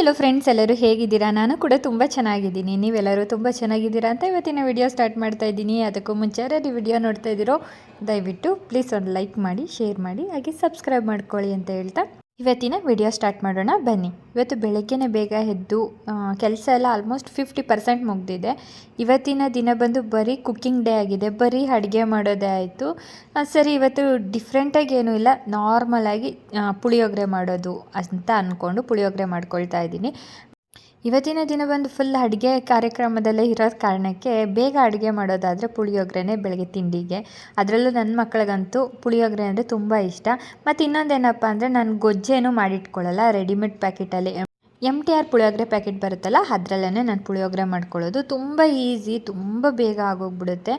ಎಲ್ಲೋ friends ಎಲ್ಲರೂ ಹೇಗಿದ್ದೀರಾ? ನಾನು ಕೂಡ ತುಂಬ ಚೆನ್ನಾಗಿದ್ದೀನಿ. ನೀವೆಲ್ಲರೂ ತುಂಬ ಚೆನ್ನಾಗಿದ್ದೀರಾ ಅಂತ ಇವತ್ತಿನ ವಿಡಿಯೋ ಸ್ಟಾರ್ಟ್ ಮಾಡ್ತಾ ಇದ್ದೀನಿ. ಅದಕ್ಕೂ ಮುಂಚೆ ಯಾರು ವಿಡಿಯೋ ನೋಡ್ತಾ ಇದ್ದೀರೋ, ದಯವಿಟ್ಟು ಪ್ಲೀಸ್ ಒಂದು ಲೈಕ್ ಮಾಡಿ ಶೇರ್ ಮಾಡಿ, ಹಾಗೆ ಸಬ್ಸ್ಕ್ರೈಬ್ ಮಾಡ್ಕೊಳ್ಳಿ ಅಂತ ಹೇಳ್ತಾ ಇವತ್ತಿನ ವಿಡಿಯೋ ಸ್ಟಾರ್ಟ್ ಮಾಡೋಣ. ಬನ್ನಿ. ಇವತ್ತು ಬೆಳಗ್ಗೆನೇ ಬೇಗ ಎದ್ದು ಕೆಲಸ ಎಲ್ಲ ಆಲ್ಮೋಸ್ಟ್ ಫಿಫ್ಟಿ ಪರ್ಸೆಂಟ್ ಮುಗ್ದಿದೆ. ಇವತ್ತಿನ ದಿನ ಬಂದು ಬರೀ ಕುಕ್ಕಿಂಗ್ ಡೇ ಆಗಿದೆ. ಬರೀ ಅಡುಗೆ ಮಾಡೋದೇ ಆಯಿತು. ಸರಿ, ಇವತ್ತು ಡಿಫ್ರೆಂಟಾಗಿ ಏನೂ ಇಲ್ಲ. ನಾರ್ಮಲಾಗಿ ಪುಳಿಯೋಗರೆ ಮಾಡೋದು ಅಂತ ಅಂದ್ಕೊಂಡು ಪುಳಿಯೋಗರೆ ಮಾಡ್ಕೊಳ್ತಾ ಇದ್ದೀನಿ. ಇವತ್ತಿನ ದಿನ ಬಂದು ಫುಲ್ ಅಡುಗೆ ಕಾರ್ಯಕ್ರಮದಲ್ಲೇ ಇರೋ ಕಾರಣಕ್ಕೆ ಬೇಗ ಅಡುಗೆ ಮಾಡೋದಾದರೆ ಪುಳಿಯೋಗರೆನೇ ಬೆಳಗ್ಗೆ ತಿಂಡಿಗೆ. ಅದರಲ್ಲೂ ನನ್ನ ಮಕ್ಕಳಿಗಂತೂ ಪುಳಿಯೋಗರೆ ಅಂದರೆ ತುಂಬ ಇಷ್ಟ. ಮತ್ತು ಇನ್ನೊಂದೇನಪ್ಪ ಅಂದರೆ ನಾನು ಗೊಜ್ಜೇನು ಮಾಡಿಟ್ಕೊಳ್ಳಲ್ಲ readymade ಪ್ಯಾಕೆಟಲ್ಲಿ M T R puliyogare packet ಬರುತ್ತಲ್ಲ ಅದರಲ್ಲೇ ನಾನು ಪುಳಿಯೋಗರೆ ಮಾಡ್ಕೊಳ್ಳೋದು. ತುಂಬ ಈಸಿ, ತುಂಬ ಬೇಗ ಆಗೋಗ್ಬಿಡುತ್ತೆ.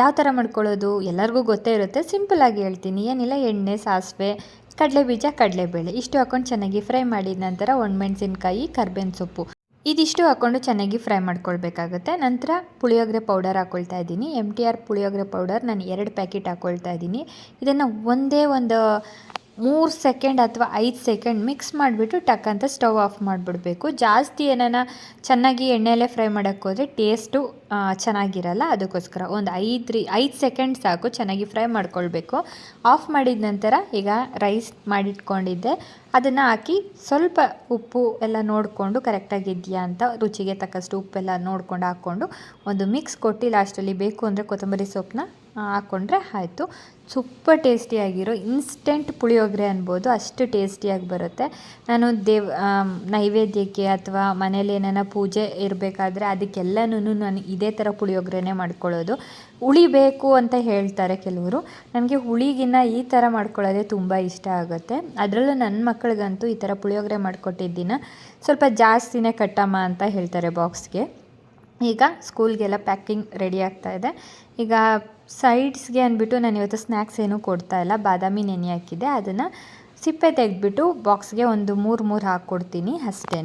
ಯಾವ ಥರ ಮಾಡ್ಕೊಳ್ಳೋದು ಎಲ್ಲರಿಗೂ ಗೊತ್ತೇ ಇರುತ್ತೆ. ಸಿಂಪಲಾಗಿ ಹೇಳ್ತೀನಿ. ಏನಿಲ್ಲ, ಎಣ್ಣೆ, ಸಾಸಿವೆ ಕಡಲೆ ಬೀಜ ಕಡಲೆಬೇಳೆ. ಇಷ್ಟು ಹಾಕೊಂಡು ಚೆನ್ನಾಗಿ ಫ್ರೈ ಮಾಡಿದ ನಂತರ ಒಣಮೆಣಸಿನ್ಕಾಯಿ, ಕರ್ಬೇವಿನ ಸೊಪ್ಪು. ಇದಿಷ್ಟು ಹಾಕ್ಕೊಂಡು ಚೆನ್ನಾಗಿ ಫ್ರೈ ಮಾಡ್ಕೊಳ್ಬೇಕಾಗುತ್ತೆ. ನಂತರ ಪುಳಿಯೋಗರೆ ಪೌಡರ್ ಹಾಕ್ಕೊಳ್ತಾ ಇದ್ದೀನಿ. M T R puliyogare powder ನಾನು ಎರಡು ಪ್ಯಾಕೆಟ್ ಹಾಕ್ಕೊಳ್ತಾ ಇದ್ದೀನಿ. ಇದನ್ನು ಒಂದೇ ಒಂದು ಮೂರು ಸೆಕೆಂಡ್ ಅಥವಾ ಐದು ಸೆಕೆಂಡ್ ಮಿಕ್ಸ್ ಮಾಡಿಬಿಟ್ಟು ಟಕ್ ಅಂತ ಸ್ಟವ್ ಆಫ್ ಮಾಡಿಬಿಡ್ಬೇಕು. ಜಾಸ್ತಿ ಏನಾನ ಚೆನ್ನಾಗಿ ಎಣ್ಣೆಯಲ್ಲೇ ಫ್ರೈ ಮಾಡೋಕ್ಕೆ ಹೋದರೆ ಟೇಸ್ಟು ಚೆನ್ನಾಗಿರಲ್ಲ. ಅದಕ್ಕೋಸ್ಕರ ಒಂದು ಐದು ರೀ ಐದು ಸೆಕೆಂಡ್ ಸಾಕು ಚೆನ್ನಾಗಿ ಫ್ರೈ ಮಾಡ್ಕೊಳ್ಬೇಕು. ಆಫ್ ಮಾಡಿದ ನಂತರ ಈಗ ರೈಸ್ ಮಾಡಿಟ್ಕೊಂಡಿದ್ದೆ. ಅದನ್ನು ಹಾಕಿ ಸ್ವಲ್ಪ ಉಪ್ಪು ಎಲ್ಲ ನೋಡಿಕೊಂಡು ಕರೆಕ್ಟಾಗಿದೆಯಾ ಅಂತ ರುಚಿಗೆ ತಕ್ಕಷ್ಟು ಉಪ್ಪೆಲ್ಲ ನೋಡ್ಕೊಂಡು ಹಾಕ್ಕೊಂಡು ಒಂದು ಮಿಕ್ಸ್ ಕೊಟ್ಟು ಲಾಸ್ಟಲ್ಲಿ ಬೇಕು ಅಂದರೆ ಕೊತ್ತಂಬರಿ ಸೊಪ್ಪನ್ನ ಹಾಕ್ಕೊಂಡ್ರೆ ಆಯಿತು. ಸೂಪರ್ ಟೇಸ್ಟಿಯಾಗಿರೋ ಇನ್ಸ್ಟೆಂಟ್ ಪುಳಿಯೋಗರೆ ಅನ್ಬೋದು, ಅಷ್ಟು ಟೇಸ್ಟಿಯಾಗಿ ಬರುತ್ತೆ. ನಾನು ದೇವ್ ನೈವೇದ್ಯಕ್ಕೆ ಅಥವಾ ಮನೇಲಿ ಏನಾರ ಪೂಜೆ ಇರಬೇಕಾದ್ರೆ ಅದಕ್ಕೆಲ್ಲನೂ ನಾನು ಇದೇ ಥರ ಪುಳಿಯೋಗರೆನೇ ಮಾಡ್ಕೊಳ್ಳೋದು. ಹುಳಿ ಬೇಕು ಅಂತ ಹೇಳ್ತಾರೆ ಕೆಲವರು. ನನಗೆ ಹುಳಿಗಿನ್ನ ಈ ಥರ ಮಾಡ್ಕೊಳ್ಳೋದೇ ತುಂಬ ಇಷ್ಟ ಆಗುತ್ತೆ. ಅದರಲ್ಲೂ ನನ್ನ ಮಕ್ಕಳಿಗಂತೂ ಈ ಥರ ಪುಳಿಯೋಗರೆ ಮಾಡಿಕೊಟ್ಟಿದ್ದಿನ. ಸ್ವಲ್ಪ ಜಾಸ್ತಿನೇ ಕಟ್ಟಮ್ಮ ಅಂತ ಹೇಳ್ತಾರೆ ಬಾಕ್ಸ್ಗೆ. ಈಗ ಸ್ಕೂಲ್ಗೆಲ್ಲ ಪ್ಯಾಕಿಂಗ್ ರೆಡಿ ಆಗ್ತಾ ಇದೆ. ಈಗ ಸೈಡ್ಸ್ಗೆ ಅಂದ್ಬಿಟ್ಟು ನಾನು ಇವತ್ತು ಸ್ನ್ಯಾಕ್ಸ್ ಏನೂ ಕೊಡ್ತಾ ಇಲ್ಲ. ಬಾದಾಮಿ ನೆನೆ ಹಾಕಿದ್ದೆ. ಅದನ್ನು ಸಿಪ್ಪೆ ತೆಗೆದ್ಬಿಟ್ಟು ಬಾಕ್ಸ್ಗೆ ಒಂದು ಮೂರು ಮೂರು ಹಾಕ್ಕೊಡ್ತೀನಿ ಅಷ್ಟೇ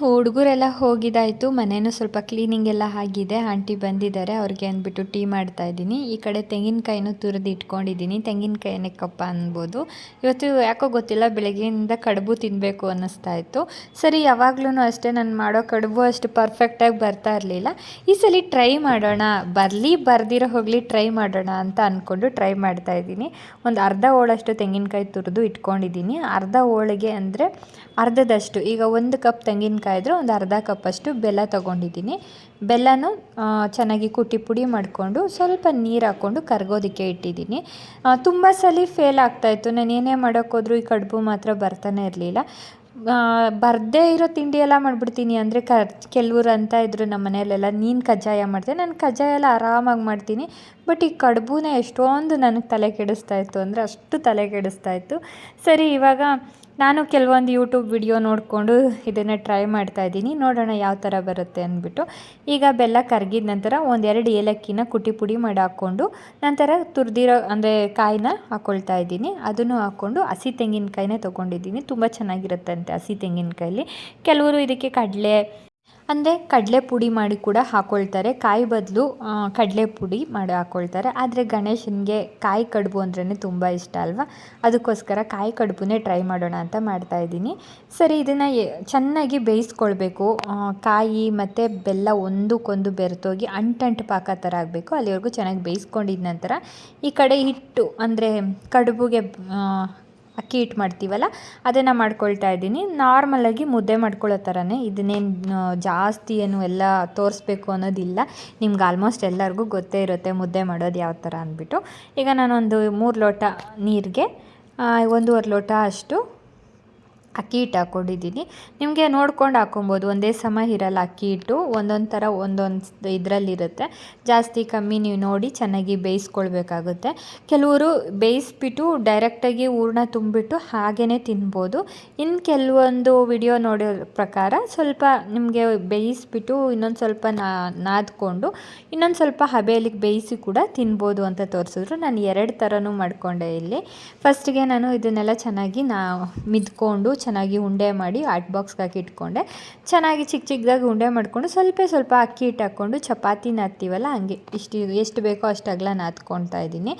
ಹುಡುಗರೆಲ್ಲ ಹೋಗಿದ್ದಾಯಿತು. ಮನೇನೂ ಸ್ವಲ್ಪ ಕ್ಲೀನಿಂಗ್ ಎಲ್ಲ ಆಗಿದೆ. ಆಂಟಿ ಬಂದಿದ್ದಾರೆ. ಅವ್ರಿಗೆ ಅಂದ್ಬಿಟ್ಟು ಟೀ ಮಾಡ್ತಾ ಇದ್ದೀನಿ. ಈ ಕಡೆ ತೆಂಗಿನಕಾಯಿನೂ ತುರಿದು ಇಟ್ಕೊಂಡಿದ್ದೀನಿ. ತೆಂಗಿನಕಾಯಿ ಕಪ್ಪ ಅನ್ಬೋದು. ಇವತ್ತು ಯಾಕೋ ಗೊತ್ತಿಲ್ಲ, ಬೆಳಗ್ಗೆಯಿಂದ ಕಡುಬು ತಿನ್ನಬೇಕು ಅನ್ನಿಸ್ತಾ ಇತ್ತು. ಸರಿ ಯಾವಾಗ್ಲೂ ಅಷ್ಟೇ ನಾನು ಮಾಡೋ ಕಡುಬು ಅಷ್ಟು ಪರ್ಫೆಕ್ಟಾಗಿ ಬರ್ತಾ ಇರಲಿಲ್ಲ. ಈ ಸಲ ಟ್ರೈ ಮಾಡೋಣ. ಬರಲಿ, ಬರ್ದಿರೋ ಹೋಗಲಿ ಟ್ರೈ ಮಾಡೋಣ ಅಂತ ಅಂದ್ಕೊಂಡು ಟ್ರೈ ಮಾಡ್ತಾ ಇದ್ದೀನಿ. ಒಂದು ಅರ್ಧ ಹೋಳಷ್ಟು ತೆಂಗಿನಕಾಯಿ ತುರಿದು ಇಟ್ಕೊಂಡಿದ್ದೀನಿ. ಅರ್ಧ ಹೋಳಿಗೆ ಅಂದರೆ ಅರ್ಧದಷ್ಟು. ಈಗ ಒಂದು ಕಪ್ ತೆಂಗಿನಕಾಯಿ ಇದ್ದರೆ ಒಂದು ಅರ್ಧ ಕಪ್ಪಷ್ಟು ಬೆಲ್ಲ ತೊಗೊಂಡಿದ್ದೀನಿ. ಬೆಲ್ಲನೂ ಚೆನ್ನಾಗಿ ಕುಟ್ಟಿ ಪುಡಿ ಮಾಡಿಕೊಂಡು ಸ್ವಲ್ಪ ನೀರು ಹಾಕ್ಕೊಂಡು ಕರ್ಗೋದಕ್ಕೆ ಇಟ್ಟಿದ್ದೀನಿ. ತುಂಬ ಸಲ ಫೇಲ್ ಆಗ್ತಾಯಿತ್ತು ನಾನು ಏನೇ ಮಾಡೋಕ್ಕೋದ್ರೂ ಈ ಕಡುಬು ಮಾತ್ರ ಬರ್ತಾನೆ ಇರಲಿಲ್ಲ. ಬರದೇ ಇರೋ ತಿಂಡಿ ಎಲ್ಲ ಮಾಡಿಬಿಡ್ತೀನಿ. ಅಂದರೆ ಕ, ಕೆಲವರು ಅಂತ ಇದ್ದರು ನಮ್ಮ ಮನೆಯಲ್ಲೆಲ್ಲ, ನೀನು ಕಜ್ಜಾಯ ಮಾಡ್ತೀನಿ ನಾನು ಕಜ್ಜಾಯ ಎಲ್ಲ ಆರಾಮಾಗಿ ಮಾಡ್ತೀನಿ. ಬಟ್ ಈ ಕಡುಬುನೇ ಎಷ್ಟೊಂದು ನನಗೆ ತಲೆ ಕೆಡಿಸ್ತಾ ಇತ್ತು. ಅಂದರೆ ಅಷ್ಟು ತಲೆ ಕೆಡಿಸ್ತಾ ಇತ್ತು. ಸರಿ, ಇವಾಗ ನಾನು ಕೆಲವೊಂದು ಯೂಟ್ಯೂಬ್ ವಿಡಿಯೋ ನೋಡಿಕೊಂಡು ಇದನ್ನು ಟ್ರೈ ಮಾಡ್ತಾ ಇದ್ದೀನಿ. ನೋಡೋಣ ಯಾವ ಥರ ಬರುತ್ತೆ ಅಂದ್ಬಿಟ್ಟು. ಈಗ ಬೆಲ್ಲ ಕರಗಿದ ನಂತರ ಒಂದೆರಡು ಏಲಕ್ಕಿನ ಕುಟಿ ಪುಡಿ ಮಾಡಿ ಹಾಕ್ಕೊಂಡು ನಂತರ ತುರಿದಿರೋ, ಅಂದರೆ ಕಾಯಿನ ಹಾಕ್ಕೊಳ್ತಾ ಇದ್ದೀನಿ. ಅದನ್ನು ಹಾಕ್ಕೊಂಡು ಹಸಿ ತೆಂಗಿನಕಾಯಿನೇ ತೊಗೊಂಡಿದ್ದೀನಿ. ತುಂಬ ಚೆನ್ನಾಗಿರುತ್ತಂತೆ ಹಸಿ ತೆಂಗಿನಕಾಯಲ್ಲಿ. ಕೆಲವರು ಇದಕ್ಕೆ ಕಡಲೆ ಅಂದರೆ ಕಡಲೆ ಪುಡಿ ಮಾಡಿ ಕೂಡ ಹಾಕ್ಕೊಳ್ತಾರೆ ಕಾಯಿ ಬದಲು ಕಡಲೆ ಪುಡಿ ಮಾಡಿ ಹಾಕ್ಕೊಳ್ತಾರೆ ಆದರೆ ಗಣೇಶನಿಗೆ ಕಾಯಿ ಕಡುಬು ಅಂದ್ರೇ ತುಂಬ ಇಷ್ಟ ಅಲ್ವಾ? ಅದಕ್ಕೋಸ್ಕರ ಕಾಯಿ ಕಡುಬುನೇ ಟ್ರೈ ಮಾಡೋಣ ಅಂತ ಮಾಡ್ತಾಯಿದ್ದೀನಿ ಸರಿ, ಇದನ್ನು ಚೆನ್ನಾಗಿ ಬೇಯಿಸ್ಕೊಳ್ಬೇಕು. ಕಾಯಿ ಮತ್ತು ಬೆಲ್ಲ ಒಂದಕ್ಕೊಂದು ಬೆರೆತೋಗಿ ಅಂಟಂಟು ಪಾಕ ಥರ ಆಗಬೇಕು. ಅಲ್ಲಿವರೆಗೂ ಚೆನ್ನಾಗಿ ಬೇಯಿಸ್ಕೊಂಡಿದ ನಂತರ ಈ ಕಡೆ ಹಿಟ್ಟು ಅಂದರೆ ಕಡುಬುಗೆ ಅಕ್ಕಿ ಹಿಟ್ಟು ಮಾಡ್ತೀವಲ್ಲ, ಅದನ್ನು ಮಾಡ್ಕೊಳ್ತಾ ಇದ್ದೀನಿ. ನಾರ್ಮಲಾಗಿ ಮುದ್ದೆ ಮಾಡ್ಕೊಳ್ಳೋ ಥರನೇ ಇದನ್ನೇನು ಜಾಸ್ತಿ ಏನು ಎಲ್ಲ ತೋರಿಸ್ಬೇಕು ಅನ್ನೋದಿಲ್ಲ. ನಿಮ್ಗೆ ಆಲ್ಮೋಸ್ಟ್ ಎಲ್ಲರಿಗೂ ಗೊತ್ತೇ ಇರುತ್ತೆ ಮುದ್ದೆ ಮಾಡೋದು ಯಾವ ಥರ ಅಂದ್ಬಿಟ್ಟು. ಈಗ ನಾನೊಂದು ಮೂರು ಲೋಟ ನೀರಿಗೆ ಒಂದೂವರೆ ಲೋಟ ಅಷ್ಟು ಅಕ್ಕಿ ಹಿಟ್ಟು ಹಾಕ್ಕೊಂಡಿದ್ದೀನಿ ನಿಮಗೆ ನೋಡ್ಕೊಂಡು ಹಾಕ್ಕೊಬೋದು. ಒಂದೇ ಸಮ ಇರಲ್ಲ ಅಕ್ಕಿ ಹಿಟ್ಟು. ಒಂದೊಂದು ಥರ ಒಂದೊಂದು ಇದರಲ್ಲಿರುತ್ತೆ. ಜಾಸ್ತಿ ಕಮ್ಮಿ ನೀವು ನೋಡಿ ಚೆನ್ನಾಗಿ ಬೇಯಿಸ್ಕೊಳ್ಬೇಕಾಗುತ್ತೆ. ಕೆಲವರು ಬೇಯಿಸ್ಬಿಟ್ಟು ಡೈರೆಕ್ಟಾಗಿ ಹೂರ್ಣ ತುಂಬಿಬಿಟ್ಟು ಹಾಗೇ ತಿನ್ಬೋದು. ಇನ್ನು ಕೆಲವೊಂದು ವಿಡಿಯೋ ನೋಡೋ ಪ್ರಕಾರ ಸ್ವಲ್ಪ ನಿಮಗೆ ಬೇಯಿಸ್ಬಿಟ್ಟು ಇನ್ನೊಂದು ಸ್ವಲ್ಪ ನಾದ್ಕೊಂಡು ಇನ್ನೊಂದು ಸ್ವಲ್ಪ ಹಬೆಯಲ್ಲಿ ಬೇಯಿಸಿ ಕೂಡ ತಿನ್ಬೋದು ಅಂತ ತೋರಿಸಿದ್ರು. ನಾನು ಎರಡು ಥರನೂ ಮಾಡಿಕೊಂಡೆ ಇಲ್ಲಿ. ಫಸ್ಟಿಗೆ ನಾನು ಇದನ್ನೆಲ್ಲ ಚೆನ್ನಾಗಿ ನಾ ಮಿದ್ಕೊಂಡು ಚೆನ್ನಾಗಿ ಉಂಡೆ ಮಾಡಿ ಆಟ್ ಬಾಕ್ಸ್ಗೆ ಹಾಕಿ ಇಟ್ಕೊಂಡೆ. ಚೆನ್ನಾಗಿ ಚಿಕ್ಕ ಚಿಕ್ಕದಾಗಿ ಉಂಡೆ ಮಾಡಿಕೊಂಡು ಸ್ವಲ್ಪ ಸ್ವಲ್ಪ ಅಕ್ಕಿ ಹಿಟ್ಟು ಹಾಕ್ಕೊಂಡು ಚಪಾತಿ ನಾದ್ತೀವಲ್ಲ ಹಂಗೆ. ಇಷ್ಟು ಎಷ್ಟು ಬೇಕೋ ಅಷ್ಟು ಅಗಲ ನಾದ್ಕೊಳ್ತಾ ಇದ್ದೀನಿ.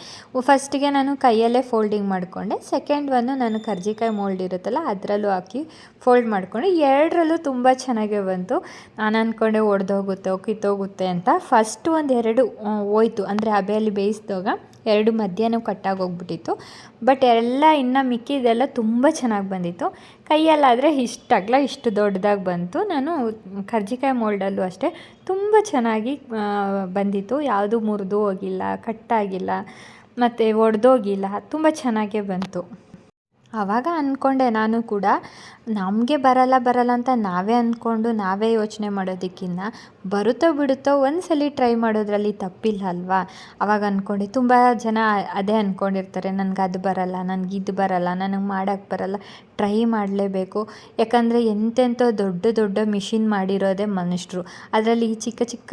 ಫಸ್ಟಿಗೆ ನಾನು ಕೈಯಲ್ಲೇ ಫೋಲ್ಡಿಂಗ್ ಮಾಡಿಕೊಂಡೆ. ಸೆಕೆಂಡ್ ಒಂದು ನಾನು ಕರ್ಜಿಕಾಯಿ ಮೋಲ್ಡ್ ಇರುತ್ತಲ್ಲ ಅದರಲ್ಲೂ ಹಾಕಿ ಫೋಲ್ಡ್ ಮಾಡಿಕೊಂಡು. ಎರಡರಲ್ಲೂ ತುಂಬ ಚೆನ್ನಾಗೇ ಬಂತು. ನಾನು ಅಂದ್ಕೊಂಡೆ ಒಡೆದೋಗುತ್ತೆ ಕಿತ್ತೋಗುತ್ತೆ ಅಂತ. ಫಸ್ಟ್ ಒಂದು ಎರಡು ಹೋಯ್ತು. ಅಂದರೆ ಹಬೆಯಲ್ಲಿ ಬೇಯಿಸಿದಾಗ ಎರಡು ಮಧ್ಯಾಹ್ನ ಕಟ್ಟಾಗಿ ಹೋಗ್ಬಿಟ್ಟಿತ್ತು. ಬಟ್ ಎಲ್ಲ ಇನ್ನು ಮಿಕ್ಕಿದೆಲ್ಲ ತುಂಬ ಚೆನ್ನಾಗಿ ಬಂದಿತ್ತು. ಕೈಯಲ್ಲಾದರೆ ಇಷ್ಟು, ಅಗಲ ಇಷ್ಟು ದೊಡ್ಡದಾಗಿ ಬಂತು. ನಾನು ಕರ್ಜಿಕಾಯಿ ಮೋಲ್ಡಲ್ಲೂ ಅಷ್ಟೇ ತುಂಬ ಚೆನ್ನಾಗಿ ಬಂದಿತ್ತು. ಯಾವುದು ಮುರಿದು ಹೋಗಿಲ್ಲ ಕಟ್ಟಾಗಿಲ್ಲ ಮತ್ತು ಒಡೆದೋಗಿಲ್ಲ, ತುಂಬ ಚೆನ್ನಾಗೇ ಬಂತು. ಆವಾಗ ಅಂದ್ಕೊಂಡೆ ನಾನು ಕೂಡ, ನಮಗೆ ಬರಲ್ಲ ಬರಲ್ಲ ಅಂತ ನಾವೇ ಅಂದ್ಕೊಂಡು ನಾವೇ ಯೋಚನೆ ಮಾಡೋದಕ್ಕಿಂತ ಬರುತ್ತೋ ಬಿಡುತ್ತೋ ಒಂದು ಸಲ ಟ್ರೈ ಮಾಡೋದ್ರಲ್ಲಿ ತಪ್ಪಿಲ್ಲ ಅಲ್ವಾ? ಅವಾಗ ಅಂದ್ಕೊಂಡೆ ತುಂಬ ಜನ ಅದೇ ಅಂದ್ಕೊಂಡಿರ್ತಾರೆ ನನಗೆ ಅದು ಬರಲ್ಲ ನನಗೆ ಇದು ಬರಲ್ಲ, ನನಗೆ ಮಾಡೋಕ್ಕೆ ಬರಲ್ಲ. ಟ್ರೈ ಮಾಡಲೇಬೇಕು. ಯಾಕಂದರೆ ಎಂತೆಂಥ ದೊಡ್ಡ ದೊಡ್ಡ ಮಿಷಿನ್ ಮಾಡಿರೋದೇ ಮನುಷ್ಯರು ಅದರಲ್ಲಿ ಈ ಚಿಕ್ಕ ಚಿಕ್ಕ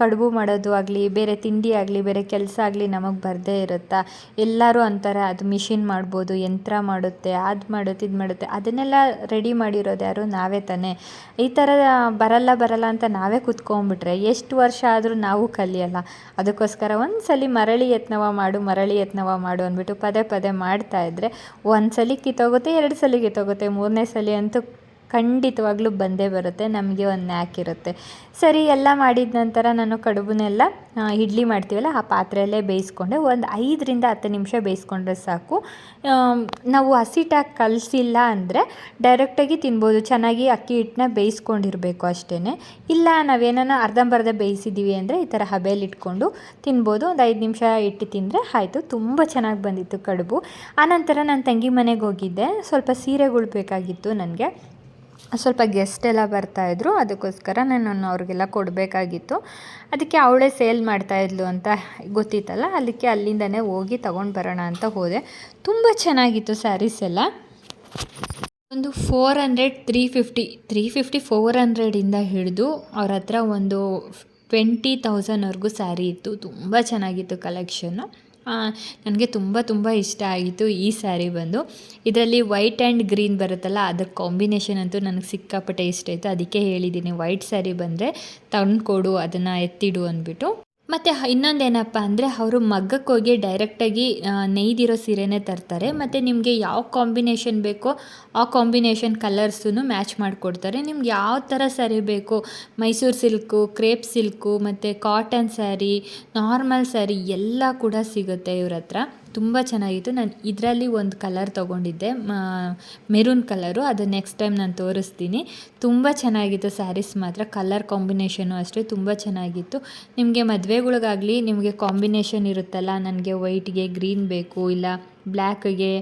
ಕಡುಬು ಮಾಡೋದು ಆಗಲಿ, ಬೇರೆ ತಿಂಡಿ ಆಗಲಿ, ಬೇರೆ ಕೆಲಸ ಆಗಲಿ ನಮಗೆ ಬರದೇ ಇರುತ್ತಾ? ಎಲ್ಲರೂ ಅಂತಾರೆ, ಅದು ಮಿಷಿನ್ ಮಾಡ್ಬೋದು, ಯಂತ್ರ ಮಾಡುತ್ತೆ, ಅದು ಮಾಡುತ್ತೆ, ಇದು ಮಾಡುತ್ತೆ. ಅದನ್ನೆಲ್ಲ ರೆಡಿ ಮಾಡಿರೋದು ಯಾರು? ನಾವೇ ತಾನೇ. ಈ ಥರ ಬರಲ್ಲ ಬರಲ್ಲ ಅಂತ ನಾವೇ ಕುತ್ಕೊಂಡ್ಬಿಟ್ರೆ ಎಷ್ಟು ವರ್ಷ ಆದರೂ ನಾವು ಕಲಿಯಲ್ಲ. ಅದಕ್ಕೋಸ್ಕರ ಒಂದು ಸಲ ಮರಳಿ ಯತ್ನವ ಮಾಡು, ಮರಳಿ ಯತ್ನವ ಮಾಡು ಅಂದ್ಬಿಟ್ಟು ಪದೇ ಪದೇ ಮಾಡ್ತಾ ಇದ್ರೆ ಒಂದು ಸಲ ಕಿತ್ತೋಗುತ್ತೆ ಎರಡು ಸಲ ಕಿತ್ತೋಗುತ್ತೆ ಮೂರನೇ ಸಲ ಅಂತೂ ಖಂಡಿತವಾಗ್ಲೂ ಬಂದೇ ಬರುತ್ತೆ, ನಮಗೆ ಒಂದು ನ್ಯಾಕ್ ಇರುತ್ತೆ. ಸರಿ, ಎಲ್ಲ ಮಾಡಿದ ನಂತರ ನಾನು ಕಡುಬನ್ನೆಲ್ಲ ಇಡ್ಲಿ ಮಾಡ್ತೀವಲ್ಲ, ಆ ಪಾತ್ರೆಯಲ್ಲೇ ಬೇಯಿಸ್ಕೊಂಡೆ. ಒಂದು ಐದರಿಂದ ಹತ್ತು ನಿಮಿಷ ಬೇಯಿಸ್ಕೊಂಡ್ರೆ ಸಾಕು. ನಾವು ಹಸಿಟ್ಟಾಗಿ ಕಲಸಿಲ್ಲ ಅಂದರೆ ಡೈರೆಕ್ಟಾಗಿ ತಿನ್ಬೋದು. ಚೆನ್ನಾಗಿ ಅಕ್ಕಿ ಹಿಟ್ಟನ್ನ ಬೇಯಿಸ್ಕೊಂಡಿರಬೇಕು ಅಷ್ಟೇ ಇಲ್ಲ ನಾವೇನೋ ಅರ್ಧಂಬರ್ಧ ಬೇಯಿಸಿದ್ದೀವಿ ಅಂದರೆ ಈ ಥರ ಹಬೆಯಲ್ಲಿ ಇಟ್ಕೊಂಡು ತಿನ್ಬೋದು. ಒಂದು ಐದು ನಿಮಿಷ ಇಟ್ಟು ತಿಂದರೆ ಆಯಿತು. ತುಂಬ ಚೆನ್ನಾಗಿ ಬಂದಿತ್ತು ಕಡುಬು. ಆನಂತರ ನಾನು ತಂಗಿ ಮನೆಗೆ ಹೋಗಿದ್ದೆ. ಸ್ವಲ್ಪ ಸೀರೆಗಳು ಬೇಕಾಗಿತ್ತು ನನಗೆ. ಸ್ವಲ್ಪ ಗೆಸ್ಟ್ ಎಲ್ಲ ಬರ್ತಾಯಿದ್ರು ಅದಕ್ಕೋಸ್ಕರ ನಾನು ಅವ್ರಿಗೆಲ್ಲ ಕೊಡಬೇಕಾಗಿತ್ತು. ಅದಕ್ಕೆ ಅವಳೇ ಸೇಲ್ ಮಾಡ್ತಾಯಿದ್ಲು ಅಂತ ಗೊತ್ತಿತ್ತಲ್ಲ, ಅದಕ್ಕೆ ಅಲ್ಲಿಂದನೇ ಹೋಗಿ ತಗೊಂಡು ಬರೋಣ ಅಂತ ಹೋದೆ. ತುಂಬ ಚೆನ್ನಾಗಿತ್ತು ಸ್ಯಾರೀಸ್ ಎಲ್ಲ. ಒಂದು four hundred three fifty three fifty four ಹಂಡ್ರೆಡಿಂದ ಹಿಡಿದು ಅವ್ರ ಹತ್ರ ಒಂದು ಟ್ವೆಂಟಿ ತೌಸಂಡ್ವರೆಗೂ ಸ್ಯಾರಿ ಇತ್ತು. ತುಂಬ ಚೆನ್ನಾಗಿತ್ತು ಕಲೆಕ್ಷನ್ನು ನನಗೆ ತುಂಬ ತುಂಬ ಇಷ್ಟ ಆಗಿತ್ತು ಈ ಸ್ಯಾರಿ ಬಂದು. ಇದರಲ್ಲಿ ವೈಟ್ ಆ್ಯಂಡ್ ಗ್ರೀನ್ ಬರುತ್ತಲ್ಲ ಅದರ ಕಾಂಬಿನೇಷನ್ ಅಂತೂ ನನಗೆ ಸಿಕ್ಕಾಪಟ್ಟೆ ಇಷ್ಟ ಆಯಿತು. ಅದಕ್ಕೆ ಹೇಳಿದ್ದೀನಿ ವೈಟ್ ಸ್ಯಾರಿ ಬಂದರೆ ತಂದು ಕೊಡು ಅದನ್ನು ಎತ್ತಿಡು ಅಂದ್ಬಿಟ್ಟು. ಮತ್ತು ಇನ್ನೊಂದೇನಪ್ಪ ಅಂದರೆ ಅವರು ಮಗ್ಗಕ್ಕೆ ಹೋಗಿ ಡೈರೆಕ್ಟಾಗಿ ನೇಯ್ದಿರೋ ಸೀರೆನೇ ತರ್ತಾರೆ. ಮತ್ತು ನಿಮಗೆ ಯಾವ ಕಾಂಬಿನೇಷನ್ ಬೇಕೋ ಆ ಕಾಂಬಿನೇಷನ್ ಕಲರ್ಸೂ ಮ್ಯಾಚ್ ಮಾಡಿಕೊಡ್ತಾರೆ. ನಿಮ್ಗೆ ಯಾವ ಥರ ಸ್ಯಾರಿ ಬೇಕು, ಮೈಸೂರು ಸಿಲ್ಕು ಕ್ರೇಪ್ ಸಿಲ್ಕು ಮತ್ತು ಕಾಟನ್ ಸ್ಯಾರಿ ನಾರ್ಮಲ್ ಸ್ಯಾರಿ ಎಲ್ಲ ಕೂಡ ಸಿಗುತ್ತೆ ಇವ್ರ ಹತ್ರ. ತುಂಬ ಚೆನ್ನಾಗಿತ್ತು. ನಾನು ಇದರಲ್ಲಿ ಒಂದು ಕಲರ್ ತೊಗೊಂಡಿದ್ದೆ. ಮೆರೂನ್ ಕಲರು ಅದು ನೆಕ್ಸ್ಟ್ ಟೈಮ್ ನಾನು ತೋರಿಸ್ತೀನಿ. ತುಂಬ ಚೆನ್ನಾಗಿತ್ತು ಸ್ಯಾರೀಸ್ ಮಾತ್ರ. ಕಲರ್ ಕಾಂಬಿನೇಷನು ಅಷ್ಟೇ ತುಂಬ ಚೆನ್ನಾಗಿತ್ತು. ನಿಮಗೆ ಮದುವೆಗಳಿಗಾಗಲಿ ನಿಮಗೆ ಕಾಂಬಿನೇಷನ್ ಇರುತ್ತಲ್ಲ, ನನಗೆ ವೈಟ್ಗೆ ಗ್ರೀನ್ ಬೇಕು, ಇಲ್ಲ ಬ್ಲ್ಯಾಕ್ಗೆ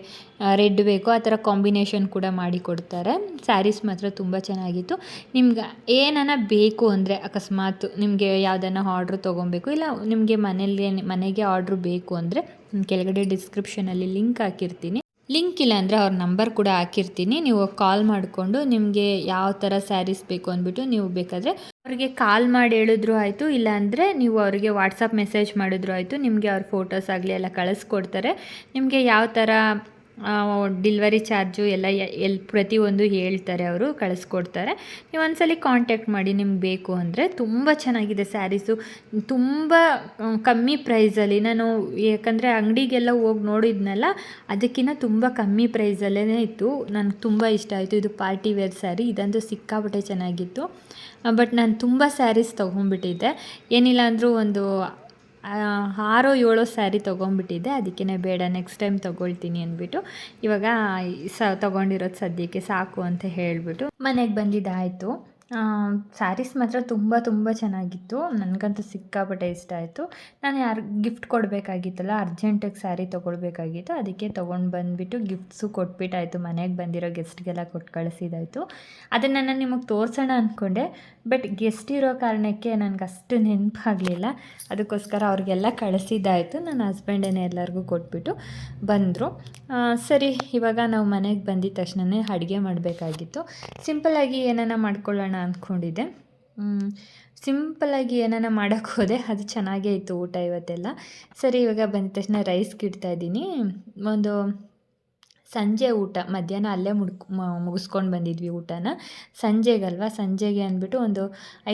ರೆಡ್ ಬೇಕು ಆ ಥರ ಕಾಂಬಿನೇಷನ್ ಕೂಡ ಮಾಡಿಕೊಡ್ತಾರೆ ಸ್ಯಾರೀಸ್ ಮಾತ್ರ ತುಂಬ ಚೆನ್ನಾಗಿತ್ತು. ನಿಮ್ಗೆ ಏನನ ಬೇಕು ಅಂದರೆ ಅಕಸ್ಮಾತ್ ನಿಮಗೆ ಯಾವುದನ್ನ ಆರ್ಡ್ರ್ ತೊಗೊಬೇಕು ಇಲ್ಲ ನಿಮಗೆ ಮನೇಲಿ ಮನೆಗೆ ಆರ್ಡ್ರ್ ಬೇಕು ಅಂದರೆ ಕೆಳಗಡೆ ಡಿಸ್ಕ್ರಿಪ್ಷನಲ್ಲಿ ಲಿಂಕ್ ಹಾಕಿರ್ತೀನಿ. ಲಿಂಕ್ ಇಲ್ಲ ಅಂದರೆ ಅವ್ರ ನಂಬರ್ ಕೂಡ ಹಾಕಿರ್ತೀನಿ. ನೀವು ಕಾಲ್ ಮಾಡಿಕೊಂಡು ನಿಮಗೆ ಯಾವ ಥರ ಸ್ಯಾರೀಸ್ ಬೇಕು ಅಂದ್ಬಿಟ್ಟು ನೀವು ಬೇಕಾದರೆ ಅವ್ರಿಗೆ ಕಾಲ್ ಮಾಡಿ ಹೇಳಿದ್ರು ಆಯಿತು, ಇಲ್ಲಾಂದರೆ ನೀವು ಅವರಿಗೆ ವಾಟ್ಸಪ್ ಮೆಸೇಜ್ ಮಾಡಿದ್ರು ಆಯಿತು, ನಿಮಗೆ ಅವ್ರ ಫೋಟೋಸ್ ಆಗಲಿ ಎಲ್ಲ ಕಳಿಸ್ಕೊಡ್ತಾರೆ. ನಿಮಗೆ ಯಾವ ಥರ ಡಿಲ್ವರಿ ಚಾರ್ಜು ಎಲ್ಲ ಎಲ್ಲಿ ಪ್ರತಿಯೊಂದು ಹೇಳ್ತಾರೆ ಅವರು, ಕಳಿಸ್ಕೊಡ್ತಾರೆ. ನೀವು ಒಂದ್ಸಲ ಕಾಂಟ್ಯಾಕ್ಟ್ ಮಾಡಿ ನಿಮ್ಗೆ ಬೇಕು ಅಂದರೆ ತುಂಬ ಚೆನ್ನಾಗಿದೆ ಸ್ಯಾರೀಸು ತುಂಬ ಕಮ್ಮಿ ಪ್ರೈಸಲ್ಲಿ ನಾನು ಯಾಕಂದರೆ ಅಂಗಡಿಗೆಲ್ಲ ಹೋಗಿ ನೋಡಿದ್ನಲ್ಲ ಅದಕ್ಕಿಂತ ತುಂಬ ಕಮ್ಮಿ ಪ್ರೈಸಲ್ಲೇ ಇತ್ತು. ನನಗೆ ತುಂಬ ಇಷ್ಟ ಆಯಿತು. ಇದು ಪಾರ್ಟಿ ವೇರ್ ಸ್ಯಾರಿ ಇದಂತೂ ಸಿಕ್ಕಾಪಟ್ಟೆ ಚೆನ್ನಾಗಿತ್ತು. ಬಟ್ ನಾನು ತುಂಬ ಸ್ಯಾರೀಸ್ ತೊಗೊಂಡ್ಬಿಟ್ಟಿದ್ದೆ ಏನಿಲ್ಲ ಅಂದರೂ ಒಂದು ಆರೋ ಏಳೋ ಸ್ಯಾರಿ ತೊಗೊಂಡ್ಬಿಟ್ಟಿದ್ದೆ ಅದಕ್ಕೇ ಬೇಡ ನೆಕ್ಸ್ಟ್ ಟೈಮ್ ತೊಗೊಳ್ತೀನಿ ಅಂದ್ಬಿಟ್ಟು. ಇವಾಗ ಸ, ತೊಗೊಂಡಿರೋದು ಸದ್ಯಕ್ಕೆ ಸಾಕು ಅಂತ ಹೇಳಿಬಿಟ್ಟು ಮನೆಗೆ ಬಂದಿದ್ದಾಯಿತು. ಸ್ಯಾರೀಸ್ ಮಾತ್ರ ತುಂಬ ತುಂಬ ಚೆನ್ನಾಗಿತ್ತು. ನನಗಂತೂ ಸಿಕ್ಕಾಪಟ್ಟೆ ಇಷ್ಟ ಆಯಿತು. ನಾನು ಯಾರು ಗಿಫ್ಟ್ ಕೊಡಬೇಕಾಗಿತ್ತಲ್ಲ ಅರ್ಜೆಂಟಾಗಿ ಸ್ಯಾರಿ ತೊಗೊಳ್ಬೇಕಾಗಿತ್ತು. ಅದಕ್ಕೆ ತೊಗೊಂಡು ಬಂದುಬಿಟ್ಟು ಗಿಫ್ಟ್ಸು ಕೊಟ್ಬಿಟ್ಟಾಯಿತು. ಮನೆಗೆ ಬಂದಿರೋ ಗೆಸ್ಟ್ಗೆಲ್ಲ ಕೊಟ್ಟು ಕಳಿಸಿದಾಯಿತು. ಅದನ್ನು ನಾನು ನಿಮಗೆ ತೋರಿಸೋಣ ಅಂದ್ಕೊಂಡೆ ಬಟ್ ಗೆಸ್ಟ್ ಇರೋ ಕಾರಣಕ್ಕೆ ನನಗೆ ಅಷ್ಟು ನೆನಪಾಗಲಿಲ್ಲ. ಅದಕ್ಕೋಸ್ಕರ ಅವ್ರಿಗೆಲ್ಲ ಕಳಿಸಿದ್ದಾಯಿತು ನನ್ನ ಹಸ್ಬೆಂಡೇನೆ ಎಲ್ಲರಿಗೂ ಕೊಟ್ಬಿಟ್ಟು ಬಂದರು. ಸರಿ, ಇವಾಗ ನಾವು ಮನೆಗೆ ಬಂದಿದ ತಕ್ಷಣವೇ ಅಡುಗೆ ಮಾಡಬೇಕಾಗಿತ್ತು. ಸಿಂಪಲ್ಲಾಗಿ ಏನನ್ನ ಮಾಡ್ಕೊಳ್ಳೋಣ ಅಂದ್ಕೊಂಡಿದ್ದೆ. ಸಿಂಪಲ್ಲಾಗಿ ಏನಾನ ಮಾಡೋಕ್ಕೆ ಹೋದೆ. ಅದು ಚೆನ್ನಾಗೇ ಇತ್ತು ಊಟ ಇವತ್ತೆಲ್ಲ. ಸರಿ, ಇವಾಗ ಬಂದ ತಕ್ಷಣ ರೈಸ್ಗೆ ಇಡ್ತಾಯಿದ್ದೀನಿ ಒಂದು ಸಂಜೆ ಊಟ, ಮಧ್ಯಾಹ್ನ ಅಲ್ಲೇ ಮುಡ್ಕ್ ಮುಗಿಸ್ಕೊಂಡು ಬಂದಿದ್ವಿ ಊಟನ. ಸಂಜೆಗಲ್ವಾ? ಸಂಜೆಗೆ ಅಂದ್ಬಿಟ್ಟು ಒಂದು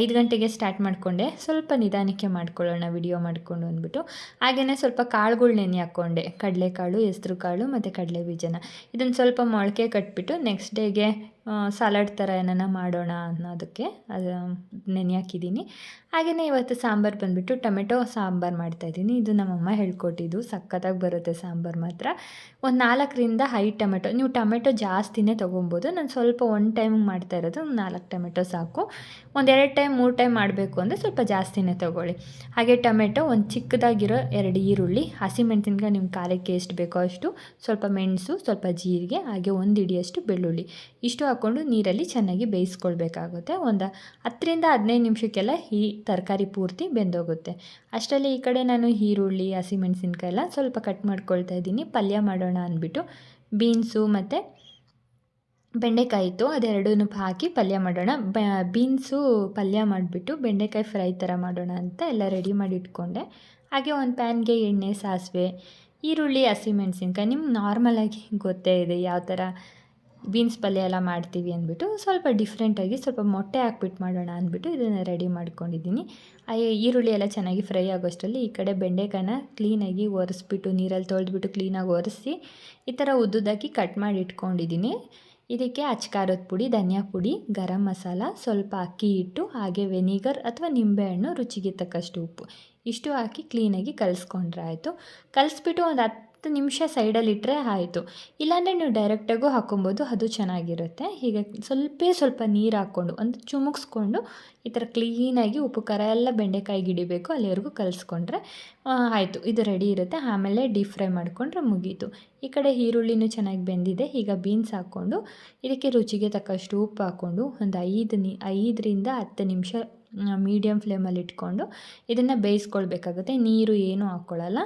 ಐದು ಗಂಟೆಗೆ ಸ್ಟಾರ್ಟ್ ಮಾಡಿಕೊಂಡೆ. ಸ್ವಲ್ಪ ನಿಧಾನಕ್ಕೆ ಮಾಡ್ಕೊಳ್ಳೋಣ ವಿಡಿಯೋ ಮಾಡಿಕೊಂಡು ಅಂದ್ಬಿಟ್ಟು. ಹಾಗೆಯೇ ಸ್ವಲ್ಪ ಕಾಳುಗಳು ನೆನೆ ಹಾಕ್ಕೊಂಡೆ ಕಡಲೆಕಾಳು ಹೆಸ್ರು ಕಾಳು ಮತ್ತು ಕಡಲೆ ಬೀಜನ ಇದನ್ನು ಸ್ವಲ್ಪ ಮೊಳಕೆ ಕಟ್ಬಿಟ್ಟು ನೆಕ್ಸ್ಟ್ ಡೇಗೆ ಸಲಾಡ್ ಥರ ಏನಾನ ಮಾಡೋಣ ಅನ್ನೋದಕ್ಕೆ ಅದು ನೆನೆ ಹಾಕಿದ್ದೀನಿ. ಹಾಗೆಯೇ ಇವತ್ತು ಸಾಂಬಾರು ಬಂದುಬಿಟ್ಟು ಟೊಮೆಟೊ ಸಾಂಬಾರು ಮಾಡ್ತಾಯಿದ್ದೀನಿ ಇದು ನಮ್ಮಮ್ಮ ಹೇಳ್ಕೊಟ್ಟಿದ್ದು. ಸಖತ್ತಾಗಿ ಬರುತ್ತೆ ಸಾಂಬಾರು ಮಾತ್ರ. ಒಂದು ನಾಲ್ಕರಿಂದ ಐದು ಟೊಮೆಟೊ. ನೀವು ಟೊಮೆಟೊ ಜಾಸ್ತಿನೇ ತೊಗೊಬೋದು. ನಾನು ಸ್ವಲ್ಪ ಒನ್ ಟೈಮ್ ಮಾಡ್ತಾ ಇರೋದು ನಾಲ್ಕು ಟೊಮೆಟೊ ಸಾಕು. ಒಂದೆರಡು ಟೈಮ್ ಮೂರು ಟೈಮ್ ಮಾಡಬೇಕು ಅಂದರೆ ಸ್ವಲ್ಪ ಜಾಸ್ತಿನೇ ತೊಗೊಳ್ಳಿ. ಹಾಗೆ ಟೊಮೆಟೊ ಒಂದು ಚಿಕ್ಕದಾಗಿರೋ ಎರಡು ಈರುಳ್ಳಿ ಹಸಿಮೆಣಸಿನ್ಕಾಯಿ ನಿಮ್ಮ ಖಾರಕ್ಕೆ ಎಷ್ಟು ಬೇಕೋ ಅಷ್ಟು ಸ್ವಲ್ಪ ಮೆಣಸು, ಸ್ವಲ್ಪ ಜೀರಿಗೆ, ಹಾಗೆ ಒಂದು ಇಡಿಯಷ್ಟು ಬೆಳ್ಳುಳ್ಳಿ. ಇಷ್ಟು ಹಾಕ್ಕೊಂಡು ನೀರಲ್ಲಿ ಚೆನ್ನಾಗಿ ಬೇಯಿಸ್ಕೊಳ್ಬೇಕಾಗುತ್ತೆ. ಒಂದು ಹತ್ತರಿಂದ ಹದಿನೈದು ನಿಮಿಷಕ್ಕೆಲ್ಲ ಈ ತರಕಾರಿ ಪೂರ್ತಿ ಬೆಂದೋಗುತ್ತೆ. ಅಷ್ಟರಲ್ಲಿ ಈ ಕಡೆ ನಾನು ಈರುಳ್ಳಿ ಹಸಿಮೆಣಸಿನ್ಕಾಯಿ ಎಲ್ಲ ಸ್ವಲ್ಪ ಕಟ್ ಮಾಡ್ಕೊಳ್ತಾ ಇದ್ದೀನಿ. ಪಲ್ಯ ಮಾಡೋಣ ಅಂದ್ಬಿಟ್ಟು. ಬೀನ್ಸು ಮತ್ತು ಬೆಂಡೆಕಾಯಿ ಇತ್ತು. ಅದೆರಡೂ ಹಾಕಿ ಪಲ್ಯ ಮಾಡೋಣ. ಬೀನ್ಸು ಪಲ್ಯ ಮಾಡಿಬಿಟ್ಟು ಬೆಂಡೆಕಾಯಿ ಫ್ರೈ ಥರ ಮಾಡೋಣ ಅಂತ ಎಲ್ಲ ರೆಡಿ ಮಾಡಿ ಇಟ್ಕೊಂಡೆ. ಹಾಗೆ ಒಂದು ಪ್ಯಾನ್ಗೆ ಎಣ್ಣೆ, ಸಾಸಿವೆ, ಈರುಳ್ಳಿ, ಹಸಿಮೆಣಸಿನ್ಕಾಯಿ ನಿಮ್ಗೆ ನಾರ್ಮಲಾಗಿ ಗೊತ್ತೇ ಇದೆ ಯಾವ ಥರ ಬೀನ್ಸ್ ಪಲ್ಯ ಎಲ್ಲ ಮಾಡ್ತೀವಿ ಅಂದ್ಬಿಟ್ಟು ಸ್ವಲ್ಪ ಡಿಫ್ರೆಂಟಾಗಿ ಸ್ವಲ್ಪ ಮೊಟ್ಟೆ ಹಾಕ್ಬಿಟ್ಟು ಮಾಡೋಣ ಅಂದ್ಬಿಟ್ಟು ಇದನ್ನು ರೆಡಿ ಮಾಡ್ಕೊಂಡಿದ್ದೀನಿ. ಈರುಳ್ಳಿ ಎಲ್ಲ ಚೆನ್ನಾಗಿ ಫ್ರೈ ಆಗೋಷ್ಟರಲ್ಲಿ ಈ ಕಡೆ ಬೆಂಡೆಕಾಯನ್ನ ಕ್ಲೀನಾಗಿ ಒರೆಸ್ಬಿಟ್ಟು, ನೀರಲ್ಲಿ ತೊಳೆದ್ಬಿಟ್ಟು ಕ್ಲೀನಾಗಿ ಒರೆಸಿ ಈ ಥರ ಉದ್ದುದಾಕಿ ಕಟ್ ಮಾಡಿ ಇಟ್ಕೊಂಡಿದ್ದೀನಿ. ಇದಕ್ಕೆ ಅಚ್ಕಾರದ ಪುಡಿ, ಧನಿಯಾ ಪುಡಿ, ಗರಂ ಮಸಾಲ, ಸ್ವಲ್ಪ ಅಕ್ಕಿ ಹಿಟ್ಟು, ಹಾಗೆ ವೆನಿಗರ್ ಅಥವಾ ನಿಂಬೆಹಣ್ಣು ರುಚಿಗೆ ತಕ್ಕಷ್ಟು ಉಪ್ಪು. ಇಷ್ಟು ಹಾಕಿ ಕ್ಲೀನಾಗಿ ಕಲಿಸ್ಕೊಂಡ್ರೆ ಆಯಿತು. ಕಲಿಸ್ಬಿಟ್ಟು ಒಂದು ಹತ್ತು ಹತ್ತು ನಿಮಿಷ ಸೈಡಲ್ಲಿಟ್ಟರೆ ಆಯಿತು. ಇಲ್ಲಾಂದರೆ ನೀವು ಡೈರೆಕ್ಟಾಗೂ ಹಾಕ್ಕೊಬೋದು ಅದು ಚೆನ್ನಾಗಿರುತ್ತೆ. ಹೀಗೆ ಸ್ವಲ್ಪ ಸ್ವಲ್ಪ ನೀರು ಹಾಕ್ಕೊಂಡು, ಒಂದು ಚುಮುಕ್ಸ್ಕೊಂಡು ಈ ಥರ ಕ್ಲೀನಾಗಿ ಉಪ್ಪು, ಖಾರ ಎಲ್ಲ ಬೆಂಡೆಕಾಯಿ ಹಿಡಿಬೇಕು ಅಲ್ಲಿವರೆಗೂ ಕಲಿಸ್ಕೊಂಡ್ರೆ ಆಯಿತು. ಇದು ರೆಡಿ ಇರುತ್ತೆ. ಆಮೇಲೆ ಡೀಪ್ ಫ್ರೈ ಮಾಡಿಕೊಂಡ್ರೆ ಮುಗೀತು. ಈ ಕಡೆ ಈರುಳ್ಳಿನೂ ಚೆನ್ನಾಗಿ ಬೆಂದಿದೆ. ಈಗ ಬೀನ್ಸ್ ಹಾಕ್ಕೊಂಡು, ಇದಕ್ಕೆ ರುಚಿಗೆ ತಕ್ಕಷ್ಟು ಉಪ್ಪು ಹಾಕ್ಕೊಂಡು, ಒಂದು ಐದು ನಿ, ಐದರಿಂದ ಹತ್ತು ನಿಮಿಷ ಮೀಡಿಯಮ್ ಫ್ಲೇಮಲ್ಲಿ ಇಟ್ಕೊಂಡು ಇದನ್ನು ಬೇಯಿಸ್ಕೊಳ್ಬೇಕಾಗುತ್ತೆ. ನೀರು ಏನೂ ಹಾಕ್ಕೊಳ್ಳಲ್ಲ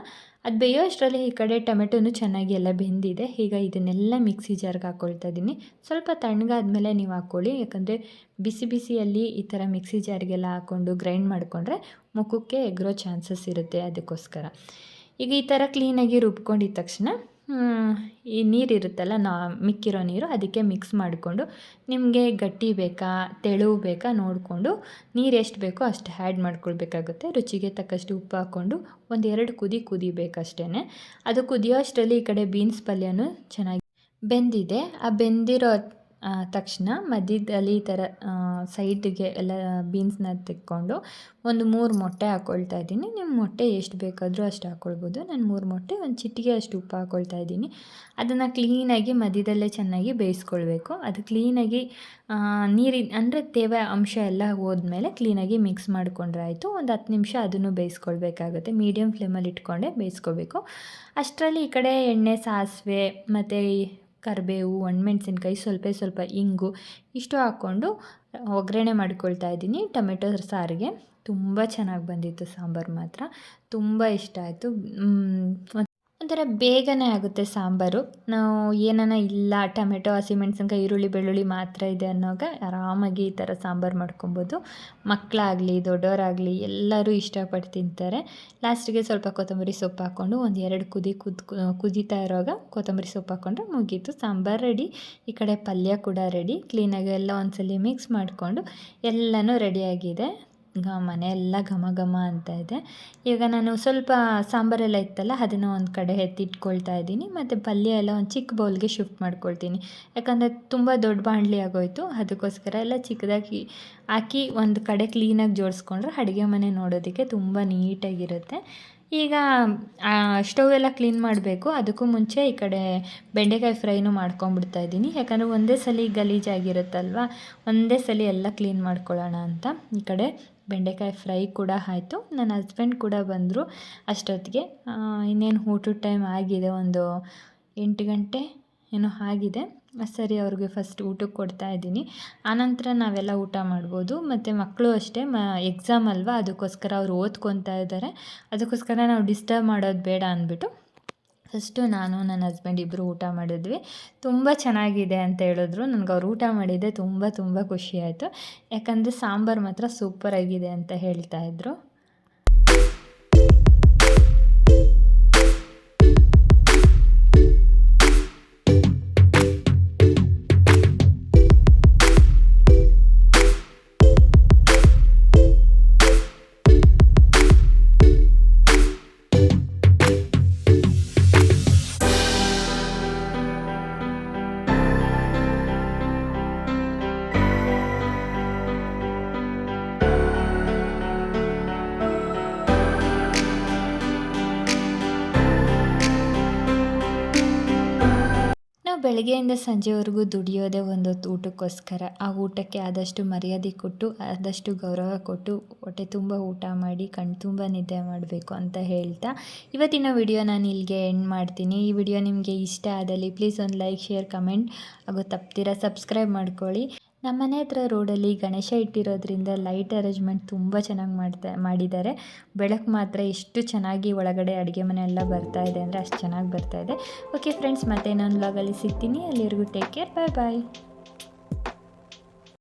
ಅದು ಬೇಯೋ ಅಷ್ಟರಲ್ಲಿ ಈ ಕಡೆ ಟೊಮೆಟೊನು ಚೆನ್ನಾಗಿ ಎಲ್ಲ ಬೆಂದಿದೆ. ಈಗ ಇದನ್ನೆಲ್ಲ ಮಿಕ್ಸಿ ಜಾರ್ಗೆ ಹಾಕ್ಕೊಳ್ತಾ ಇದ್ದೀನಿ ಸ್ವಲ್ಪ ತಣ್ಣಗಾದ್ಮೇಲೆ ನೀವು ಹಾಕ್ಕೊಳ್ಳಿ. ಯಾಕಂದರೆ ಬಿಸಿ ಬಿಸಿಯಲ್ಲಿ ಈ ಥರ ಮಿಕ್ಸಿ ಜಾರ್ಗೆಲ್ಲ ಹಾಕ್ಕೊಂಡು ಗ್ರೈಂಡ್ ಮಾಡಿಕೊಂಡ್ರೆ ಮುಖಕ್ಕೆ ಎಗ್ರೋ ಚಾನ್ಸಸ್ ಇರುತ್ತೆ ಅದಕ್ಕೋಸ್ಕರ. ಈಗ ಈ ಥರ ಕ್ಲೀನಾಗಿ ರುಬ್ಕೊಂಡಿದ ತಕ್ಷಣ ಈ ನೀರಿರುತ್ತಲ್ಲ ನಾ ಮಿಕ್ಕಿರೋ ನೀರು ಅದಕ್ಕೆ ಮಿಕ್ಸ್ ಮಾಡಿಕೊಂಡು ನಿಮಗೆ ಗಟ್ಟಿ ಬೇಕಾ ತೆಳು ಬೇಕಾ ನೋಡಿಕೊಂಡು ನೀರು ಎಷ್ಟು ಬೇಕೋ ಅಷ್ಟು ಆ್ಯಡ್ ಮಾಡ್ಕೊಳ್ಬೇಕಾಗುತ್ತೆ. ರುಚಿಗೆ ತಕ್ಕಷ್ಟು ಉಪ್ಪು ಹಾಕ್ಕೊಂಡು ಒಂದು ಎರಡು ಕುದಿ ಕುದಿಬೇಕಷ್ಟೇ ಅದು ಕುದಿಯೋ ಅಷ್ಟರಲ್ಲಿ ಈ ಕಡೆ ಬೀನ್ಸ್ ಪಲ್ಯನೂ ಚೆನ್ನಾಗಿ ಬೆಂದಿದೆ. ಆ ಬೆಂದಿರೋ ತಕ್ಷಣ ಮಧ್ಯದಲ್ಲಿ ಈ ಥರ ಸೈಡ್ಗೆ ಎಲ್ಲ ಬೀನ್ಸ್ನ ತೆಕ್ಕೊಂಡು ಒಂದು ಮೂರು ಮೊಟ್ಟೆ ಹಾಕ್ಕೊಳ್ತಾ ಇದ್ದೀನಿ. ನಿಮ್ಮ ಮೊಟ್ಟೆ ಎಷ್ಟು ಬೇಕಾದರೂ ಅಷ್ಟು ಹಾಕ್ಕೊಳ್ಬೋದು ನಾನು ಮೂರು ಮೊಟ್ಟೆ, ಒಂದು ಚಿಟ್ಟಿಗೆ ಅಷ್ಟು ಉಪ್ಪು ಹಾಕ್ಕೊಳ್ತಾ ಇದ್ದೀನಿ. ಅದನ್ನು ಕ್ಲೀನಾಗಿ ಮಧ್ಯದಲ್ಲೇ ಚೆನ್ನಾಗಿ ಬೇಯಿಸ್ಕೊಳ್ಬೇಕು. ಅದು ಕ್ಲೀನಾಗಿ ನೀರಿನ, ಅಂದರೆ ತೇವ ಅಂಶ ಎಲ್ಲ ಹೋದ್ಮೇಲೆ ಕ್ಲೀನಾಗಿ ಮಿಕ್ಸ್ ಮಾಡಿಕೊಂಡ್ರೆ ಆಯಿತು. ಒಂದು ಹತ್ತು ನಿಮಿಷ ಅದನ್ನು ಬೇಯಿಸ್ಕೊಳ್ಬೇಕಾಗುತ್ತೆ. ಮೀಡಿಯಮ್ ಫ್ಲೇಮಲ್ಲಿ ಇಟ್ಕೊಂಡೆ ಬೇಯಿಸ್ಕೋಬೇಕು ಅಷ್ಟರಲ್ಲಿ ಈ ಕಡೆ ಎಣ್ಣೆ, ಸಾಸಿವೆ ಮತ್ತು ಕರಿಬೇವು, ಒಣಮೆಣ್ಸಿನ್ಕಾಯಿ, ಸ್ವಲ್ಪ ಸ್ವಲ್ಪ ಇಂಗು ಇಷ್ಟು ಹಾಕ್ಕೊಂಡು ಒಗ್ಗರಣೆ ಮಾಡ್ಕೊಳ್ತಾ ಇದ್ದೀನಿ. ಟೊಮೆಟೊ ಸಾರಿಗೆ. ತುಂಬ ಚೆನ್ನಾಗಿ ಬಂದಿತ್ತು ಸಾಂಬಾರು ಮಾತ್ರ. ತುಂಬ ಇಷ್ಟ ಆಯಿತು. ಒಂಥರ ಬೇಗನೆ ಆಗುತ್ತೆ ಸಾಂಬಾರು. ನಾವು ಏನಾನ ಇಲ್ಲ, ಟೊಮೆಟೊ, ಹಸಿಮೆಣ್ಸಿನ್ಕಾಯಿ, ಈರುಳ್ಳಿ, ಬೆಳ್ಳುಳ್ಳಿ ಮಾತ್ರ ಇದೆ ಅನ್ನೋವಾಗ ಆರಾಮಾಗಿ ಈ ಥರ ಸಾಂಬಾರು ಮಾಡ್ಕೊಬೋದು. ಮಕ್ಕಳಾಗಲಿ ದೊಡ್ಡವರಾಗಲಿ ಎಲ್ಲರೂ ಇಷ್ಟಪಟ್ಟು ತಿಂತಾರೆ. ಲಾಸ್ಟಿಗೆ ಸ್ವಲ್ಪ ಕೊತ್ತಂಬರಿ ಸೊಪ್ಪು ಹಾಕ್ಕೊಂಡು ಒಂದು ಎರಡು ಕುದಿ ಕುದ್ ಕುದೀತಾ ಇರುವಾಗ ಕೊತ್ತಂಬರಿ ಸೊಪ್ಪು ಹಾಕ್ಕೊಂಡ್ರೆ ಮುಗೀತು. ಸಾಂಬಾರು ರೆಡಿ. ಈ ಕಡೆ ಪಲ್ಯ ಕೂಡ ರೆಡಿ. ಕ್ಲೀನಾಗಿ ಎಲ್ಲ ಒಂದ್ಸಲಿ ಮಿಕ್ಸ್ ಮಾಡಿಕೊಂಡು ಎಲ್ಲನೂ ರೆಡಿಯಾಗಿದೆ ಘ ಮನೆಯೆಲ್ಲ ಘಮ ಘಮ ಅಂತ ಇದೆ. ಈಗ ನಾನು ಸ್ವಲ್ಪ ಸಾಂಬಾರೆಲ್ಲ ಇತ್ತಲ್ಲ, ಅದನ್ನು ಒಂದು ಕಡೆ ಎತ್ತಿಟ್ಕೊಳ್ತಾ ಇದ್ದೀನಿ. ಮತ್ತು ಪಲ್ಯ ಎಲ್ಲ ಒಂದು ಚಿಕ್ಕ ಬೌಲ್ಗೆ ಶಿಫ್ಟ್ ಮಾಡ್ಕೊಳ್ತೀನಿ. ಯಾಕಂದರೆ ತುಂಬ ದೊಡ್ಡ ಬಾಣಲಿ ಆಗೋಯಿತು. ಅದಕ್ಕೋಸ್ಕರ ಎಲ್ಲ ಚಿಕ್ಕದಾಗಿ ಹಾಕಿ ಒಂದು ಕಡೆ ಕ್ಲೀನಾಗಿ ಜೋಡಿಸ್ಕೊಂಡ್ರೆ ಅಡುಗೆ ಮನೆ ನೋಡೋದಕ್ಕೆ ತುಂಬ ನೀಟಾಗಿರುತ್ತೆ. ಈಗ ಸ್ಟವ್ ಎಲ್ಲ ಕ್ಲೀನ್ ಮಾಡಬೇಕು. ಅದಕ್ಕೂ ಮುಂಚೆ ಈ ಕಡೆ ಬೆಂಡೆಕಾಯಿ ಫ್ರೈನೂ ಮಾಡ್ಕೊಂಬಿಡ್ತಾ ಇದ್ದೀನಿ. ಯಾಕಂದರೆ ಒಂದೇ ಸಲ ಗಲೀಜಾಗಿರುತ್ತಲ್ವ? ಒಂದೇ ಸಲ ಎಲ್ಲ ಕ್ಲೀನ್ ಮಾಡ್ಕೊಳ್ಳೋಣ ಅಂತ ಈ ಕಡೆ. ಬೆಂಡೆಕಾಯಿ ಫ್ರೈ ಕೂಡ ಆಯಿತು. ನನ್ನ ಹಸ್ಬೆಂಡ್ ಕೂಡ ಬಂದರು ಅಷ್ಟೊತ್ತಿಗೆ. ಇನ್ನೇನು ಊಟದ ಟೈಮ್ ಆಗಿದೆ, ಒಂದು ಎಂಟು ಗಂಟೆ ಏನೋ ಆಗಿದೆ. ಸರಿ, ಅವ್ರಿಗೆ ಫಸ್ಟ್ ಊಟಕ್ಕೆ ಕೊಡ್ತಾ ಇದ್ದೀನಿ. ಆನಂತರ ನಾವೆಲ್ಲ ಊಟ ಮಾಡ್ಬೋದು. ಮತ್ತು ಮಕ್ಕಳು ಅಷ್ಟೇ, ಮ ಎಕ್ಸಾಮ್ ಅಲ್ವಾ? ಅದಕ್ಕೋಸ್ಕರ ಅವ್ರು ಓದ್ಕೊತಾ ಇದ್ದಾರೆ. ಅದಕ್ಕೋಸ್ಕರ ನಾವು ಡಿಸ್ಟರ್ಬ್ ಮಾಡೋದು ಬೇಡ ಅಂದ್ಬಿಟ್ಟು ಫಸ್ಟು ನಾನು ನನ್ನ ಹಸ್ಬೆಂಡ್ ಇಬ್ಬರು ಊಟ ಮಾಡಿದ್ವಿ. ತುಂಬ ಚೆನ್ನಾಗಿದೆ ಅಂತ ಹೇಳಿದ್ರು. ನನಗೆ ಅವ್ರು ಊಟ ಮಾಡಿದ್ದೆ ತುಂಬ ತುಂಬ ಖುಷಿ ಆಯಿತು. ಯಾಕಂದರೆ ಸಾಂಬಾರು ಮಾತ್ರ ಸೂಪರಾಗಿದೆ ಅಂತ ಹೇಳ್ತಾಯಿದ್ರು ಬೆಳಗ್ಗೆಯಿಂದ ಸಂಜೆವರೆಗೂ ದುಡಿಯೋದೇ ಒಂದೊತ್ತು ಊಟಕ್ಕೋಸ್ಕರ. ಆ ಊಟಕ್ಕೆ ಆದಷ್ಟು ಮರ್ಯಾದೆ ಕೊಟ್ಟು, ಆದಷ್ಟು ಗೌರವ ಕೊಟ್ಟು, ಹೊಟ್ಟೆ ತುಂಬ ಊಟ ಮಾಡಿ ಕಣ್ಣು ತುಂಬ ನಿದ್ದೆ ಮಾಡಬೇಕು ಅಂತ ಹೇಳ್ತಾ ಇವತ್ತಿನ ವಿಡಿಯೋ ನಾನು ಇಲ್ಲಿಗೆ ಎಂಡ್ ಮಾಡ್ತೀನಿ. ಈ ವಿಡಿಯೋ ನಿಮಗೆ ಇಷ್ಟ ಆದಲ್ಲಿ ಪ್ಲೀಸ್ ಒಂದು ಲೈಕ್, ಶೇರ್, ಕಮೆಂಟ್ ಹಾಗೂ ತಪ್ಪದಿರ ಸಬ್ಸ್ಕ್ರೈಬ್ ಮಾಡ್ಕೊಳ್ಳಿ. ನಮ್ಮ ಮನೆ ಹತ್ರ ರೋಡಲ್ಲಿ ಗಣೇಶ ಇಟ್ಟಿರೋದ್ರಿಂದ ಲೈಟ್ ಅರೇಂಜ್ಮೆಂಟ್ ತುಂಬ ಚೆನ್ನಾಗಿ ಮಾಡ್ತಾ, ಮಾಡಿದ್ದಾರೆ. ಬೆಳಕು ಮಾತ್ರ ಎಷ್ಟು ಚೆನ್ನಾಗಿ ಒಳಗಡೆ ಅಡುಗೆ ಮನೆ ಎಲ್ಲ ಬರ್ತಾ ಇದೆ ಅಂದರೆ ಅಷ್ಟು ಚೆನ್ನಾಗಿ ಬರ್ತಾ ಇದೆ. ಓಕೆ ಫ್ರೆಂಡ್ಸ್ ಮತ್ತೆ ಇನ್ನೊಂದು ಲಾಗಲ್ಲಿ ಸಿಗ್ತೀನಿ. ಅಲ್ಲಿವರೆಗೂ ಟೇಕ್ ಕೇರ್ ಬಾಯ್ ಬಾಯ್